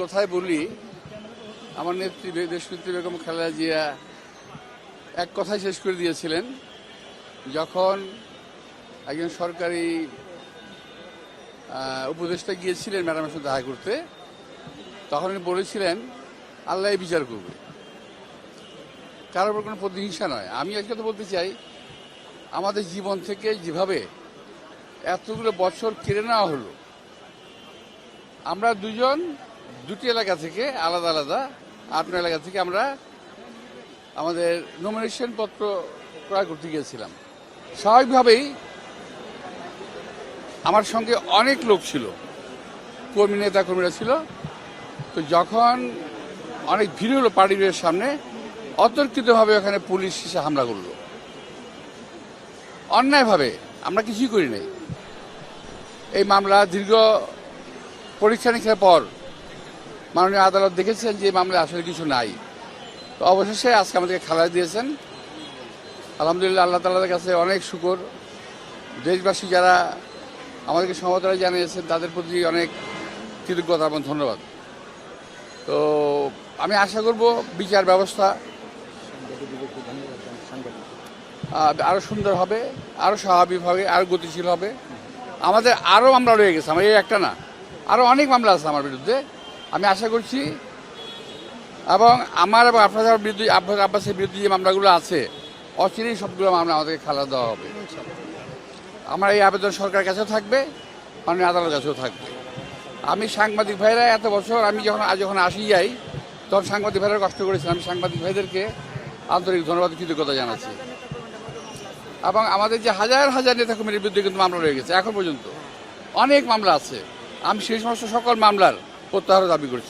কথাই বলি, আমার নেত্রী দেশনেত্রী বেগম খালেদা জিয়া এক কথাই শেষ করে দিয়েছিলেন, যখন একজন সরকারি উপদেষ্টা গিয়েছিলেন ম্যাডামের সাথে দেখা করতে, তখন উনি বলেছিলেন, আল্লাহ বিচার করবে। কারোর উপর কোনো প্রতিহিংসা নয়। আমি আজকে তো বলতে চাই, আমাদের জীবন থেকে যেভাবে এতগুলো বছর কেড়ে নেওয়া হলো, আমরা দুজন দুটি এলাকা থেকে আলাদা আলাদা। আপনার এলাকা থেকে আমরা আমাদের নমিনেশন পত্র ক্রয় করতে গিয়েছিলাম। স্বাভাবিকভাবেই আমার সঙ্গে অনেক লোক ছিল। কর্মী নেতা কর্মীরা ছিল। তো যখন অনেক ভিড় হলো পার্টির সামনে, অতর্কিতভাবে ওখানে পুলিশ এসে হামলা করল। অন্যায়ভাবে আমরা কিছুই করি নাই। এই মামলা দীর্ঘ পরীক্ষা নিরীক্ষার পর মাননীয় আদালত দেখেছেন যে মামলায় আসলে কিছু নাই। তো অবশেষে আজকে আমাদেরকে খালাস দিয়েছেন। আলহামদুলিল্লাহ আল্লাহ তালার কাছে অনেক শুকর। দেশবাসী যারা আমাদেরকে সমবেদনা জানিয়েছেন, তাদের প্রতি অনেক কৃতজ্ঞতা এবং ধন্যবাদ। তো আমি আশা করব বিচার ব্যবস্থা আরও সুন্দর হবে আরও স্বাভাবিক হবে, আরও গতিশীল হবে। আমাদের আরও মামলা রয়ে গেছে, আমার এই একটা না। আরও অনেক মামলা আছে আমার বিরুদ্ধে। আমি আশা করছি এবং আমার এবং আপনাদের বিরুদ্ধে আব্বাস আব্বাসের বিরুদ্ধে যে মামলাগুলো আছে, অচিরেই সবগুলো মামলা আমাদেরকে খালা দেওয়া হবে। আমার এই আবেদন সরকারের কাছেও থাকবে, মাননীয় আদালতের কাছেও থাকবে। আমি সাংবাদিক ভাইরা এত বছর আমি যখন আজ যখন আসি যাই, তখন সাংবাদিক ভাইরা কষ্ট করেছেন। আমি সাংবাদিক ভাইদেরকে আন্তরিক ধন্যবাদ, কৃতজ্ঞতা জানাচ্ছি। এবং আমাদের যে হাজার হাজার নেতা কর্মীর বিরুদ্ধে কিন্তু মামলা রয়ে গেছে, এখন পর্যন্ত। অনেক মামলা আছে। আমি সেই সমস্ত সকল মামলার প্রত্যাহার দাবি করছি।